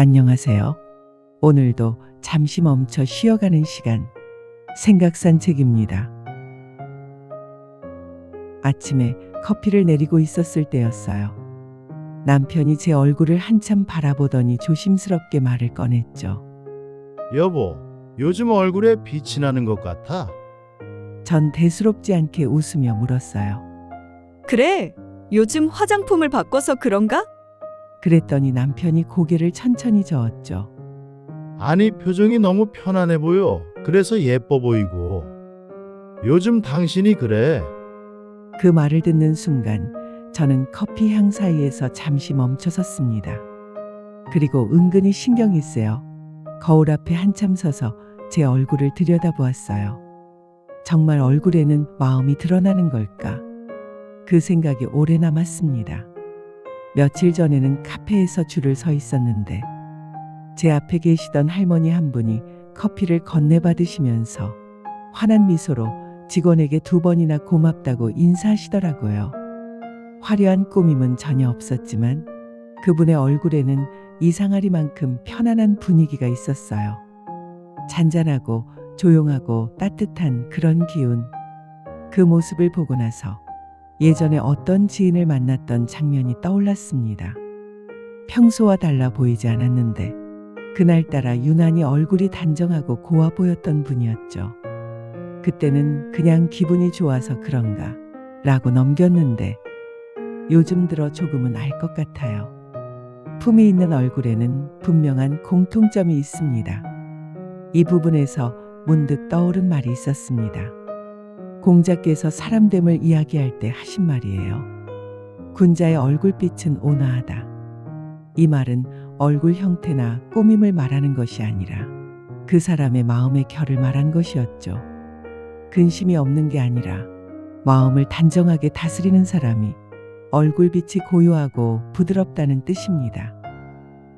안녕하세요. 오늘도 잠시 멈춰 쉬어가는 시간. 생각 산책입니다. 아침에 커피를 내리고 있었을 때였어요. 남편이 제 얼굴을 한참 바라보더니 조심스럽게 말을 꺼냈죠. 여보, 요즘 얼굴에 빛이 나는 것 같아. 전 대수롭지 않게 웃으며 물었어요. 그래, 요즘 화장품을 바꿔서 그런가? 그랬더니 남편이 고개를 천천히 저었죠. 아니, 표정이 너무 편안해 보여. 그래서 예뻐 보이고. 요즘 당신이 그래. 그 말을 듣는 순간 저는 커피 향 사이에서 잠시 멈춰 섰습니다. 그리고 은근히 신경이 쓰여 거울 앞에 한참 서서 제 얼굴을 들여다보았어요. 정말 얼굴에는 마음이 드러나는 걸까? 그 생각이 오래 남았습니다. 며칠 전에는 카페에서 줄을 서 있었는데 제 앞에 계시던 할머니 한 분이 커피를 건네받으시면서 환한 미소로 직원에게 두 번이나 고맙다고 인사하시더라고요. 화려한 꾸밈은 전혀 없었지만 그분의 얼굴에는 이상하리만큼 편안한 분위기가 있었어요. 잔잔하고 조용하고 따뜻한 그런 기운. 그 모습을 보고 나서 예전에 어떤 지인을 만났던 장면이 떠올랐습니다. 평소와 달라 보이지 않았는데 그날따라 유난히 얼굴이 단정하고 고와 보였던 분이었죠. 그때는 그냥 기분이 좋아서 그런가 라고 넘겼는데 요즘 들어 조금은 알 것 같아요. 품이 있는 얼굴에는 분명한 공통점이 있습니다. 이 부분에서 문득 떠오른 말이 있었습니다. 공자께서 사람됨을 이야기할 때 하신 말이에요. 군자의 얼굴빛은 온화하다. 이 말은 얼굴 형태나 꾸밈을 말하는 것이 아니라 그 사람의 마음의 결을 말한 것이었죠. 근심이 없는 게 아니라 마음을 단정하게 다스리는 사람이 얼굴빛이 고요하고 부드럽다는 뜻입니다.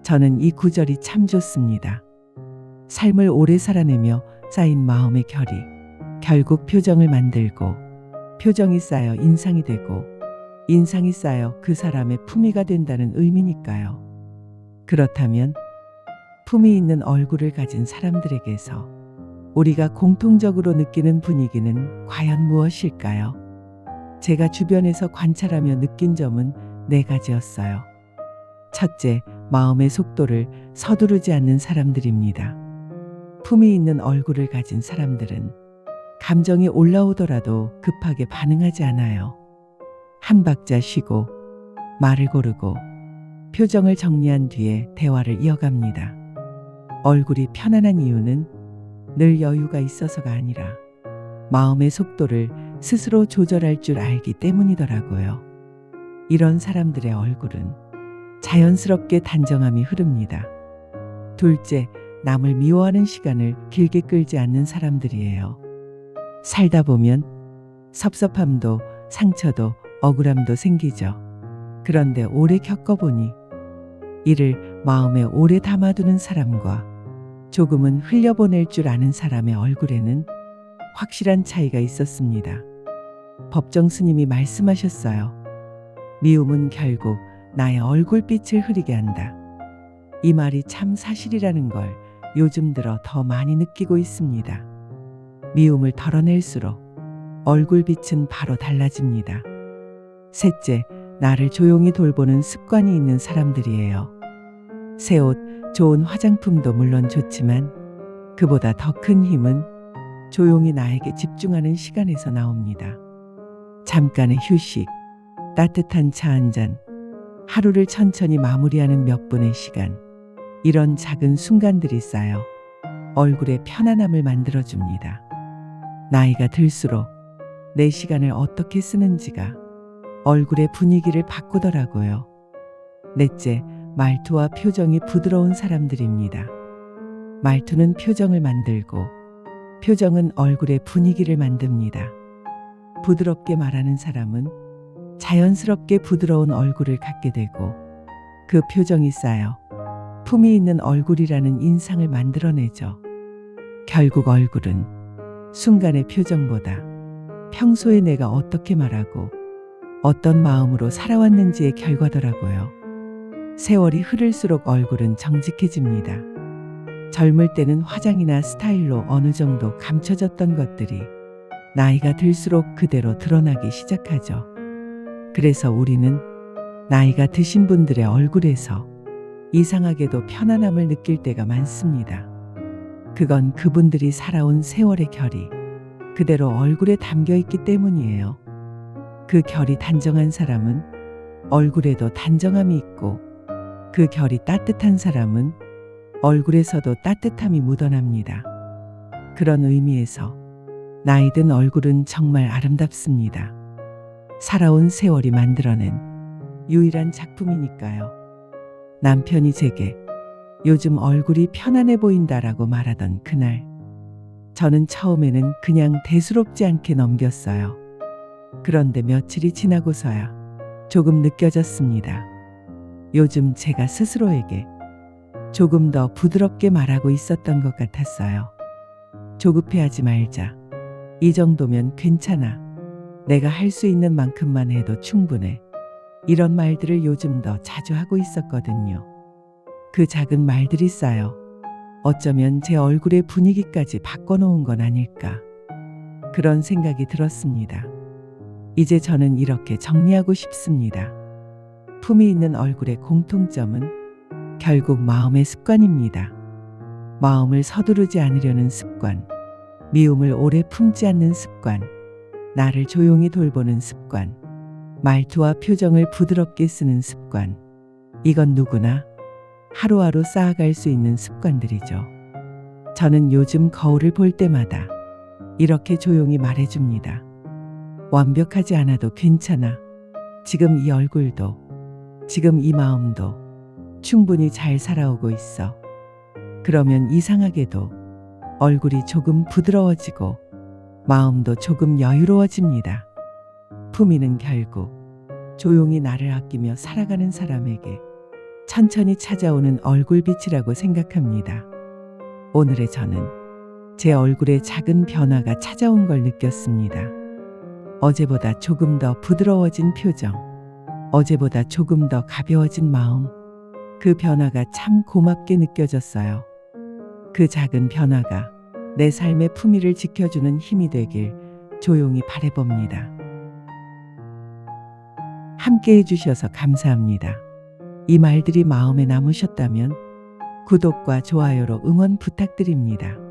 저는 이 구절이 참 좋습니다. 삶을 오래 살아내며 쌓인 마음의 결이 결국 표정을 만들고 표정이 쌓여 인상이 되고 인상이 쌓여 그 사람의 품위가 된다는 의미니까요. 그렇다면 품이 있는 얼굴을 가진 사람들에게서 우리가 공통적으로 느끼는 분위기는 과연 무엇일까요? 제가 주변에서 관찰하며 느낀 점은 네 가지였어요. 첫째, 마음의 속도를 서두르지 않는 사람들입니다. 품이 있는 얼굴을 가진 사람들은 감정이 올라오더라도 급하게 반응하지 않아요. 한 박자 쉬고 말을 고르고 표정을 정리한 뒤에 대화를 이어갑니다. 얼굴이 편안한 이유는 늘 여유가 있어서가 아니라 마음의 속도를 스스로 조절할 줄 알기 때문이더라고요. 이런 사람들의 얼굴은 자연스럽게 단정함이 흐릅니다. 둘째, 남을 미워하는 시간을 길게 끌지 않는 사람들이에요. 살다 보면 섭섭함도 상처도 억울함도 생기죠. 그런데 오래 겪어보니 이를 마음에 오래 담아두는 사람과 조금은 흘려보낼 줄 아는 사람의 얼굴에는 확실한 차이가 있었습니다. 법정 스님이 말씀하셨어요. 미움은 결국 나의 얼굴빛을 흐리게 한다. 이 말이 참 사실이라는 걸 요즘 들어 더 많이 느끼고 있습니다. 미움을 덜어낼수록 얼굴빛은 바로 달라집니다. 셋째, 나를 조용히 돌보는 습관이 있는 사람들이에요. 새 옷, 좋은 화장품도 물론 좋지만 그보다 더 큰 힘은 조용히 나에게 집중하는 시간에서 나옵니다. 잠깐의 휴식, 따뜻한 차 한 잔, 하루를 천천히 마무리하는 몇 분의 시간, 이런 작은 순간들이 쌓여 얼굴에 편안함을 만들어줍니다. 나이가 들수록 내 시간을 어떻게 쓰는지가 얼굴의 분위기를 바꾸더라고요. 넷째, 말투와 표정이 부드러운 사람들입니다. 말투는 표정을 만들고 표정은 얼굴의 분위기를 만듭니다. 부드럽게 말하는 사람은 자연스럽게 부드러운 얼굴을 갖게 되고 그 표정이 쌓여 품이 있는 얼굴이라는 인상을 만들어내죠. 결국 얼굴은 순간의 표정보다 평소에 내가 어떻게 말하고 어떤 마음으로 살아왔는지의 결과더라고요. 세월이 흐를수록 얼굴은 정직해집니다. 젊을 때는 화장이나 스타일로 어느 정도 감춰졌던 것들이 나이가 들수록 그대로 드러나기 시작하죠. 그래서 우리는 나이가 드신 분들의 얼굴에서 이상하게도 편안함을 느낄 때가 많습니다. 그건 그분들이 살아온 세월의 결이 그대로 얼굴에 담겨 있기 때문이에요. 그 결이 단정한 사람은 얼굴에도 단정함이 있고 그 결이 따뜻한 사람은 얼굴에서도 따뜻함이 묻어납니다. 그런 의미에서 나이 든 얼굴은 정말 아름답습니다. 살아온 세월이 만들어낸 유일한 작품이니까요. 남편이 제게 요즘 얼굴이 편안해 보인다라고 말하던 그날, 저는 처음에는 그냥 대수롭지 않게 넘겼어요. 그런데 며칠이 지나고서야 조금 느껴졌습니다. 요즘 제가 스스로에게 조금 더 부드럽게 말하고 있었던 것 같았어요. 조급해하지 말자. 이 정도면 괜찮아. 내가 할 수 있는 만큼만 해도 충분해. 이런 말들을 요즘 더 자주 하고 있었거든요. 그 작은 말들이 쌓여 어쩌면 제 얼굴의 분위기까지 바꿔놓은 건 아닐까. 그런 생각이 들었습니다. 이제 저는 이렇게 정리하고 싶습니다. 품이 있는 얼굴의 공통점은 결국 마음의 습관입니다. 마음을 서두르지 않으려는 습관, 미움을 오래 품지 않는 습관, 나를 조용히 돌보는 습관, 말투와 표정을 부드럽게 쓰는 습관. 이건 누구나 하루하루 쌓아갈 수 있는 습관들이죠. 저는 요즘 거울을 볼 때마다 이렇게 조용히 말해줍니다. 완벽하지 않아도 괜찮아. 지금 이 얼굴도, 지금 이 마음도 충분히 잘 살아오고 있어. 그러면 이상하게도 얼굴이 조금 부드러워지고 마음도 조금 여유로워집니다. 품위는 결국 조용히 나를 아끼며 살아가는 사람에게 천천히 찾아오는 얼굴빛이라고 생각합니다. 오늘의 저는 제 얼굴에 작은 변화가 찾아온 걸 느꼈습니다. 어제보다 조금 더 부드러워진 표정, 어제보다 조금 더 가벼워진 마음, 그 변화가 참 고맙게 느껴졌어요. 그 작은 변화가 내 삶의 품위를 지켜주는 힘이 되길 조용히 바래봅니다. 함께 해주셔서 감사합니다. 이 말들이 마음에 남으셨다면 구독과 좋아요로 응원 부탁드립니다.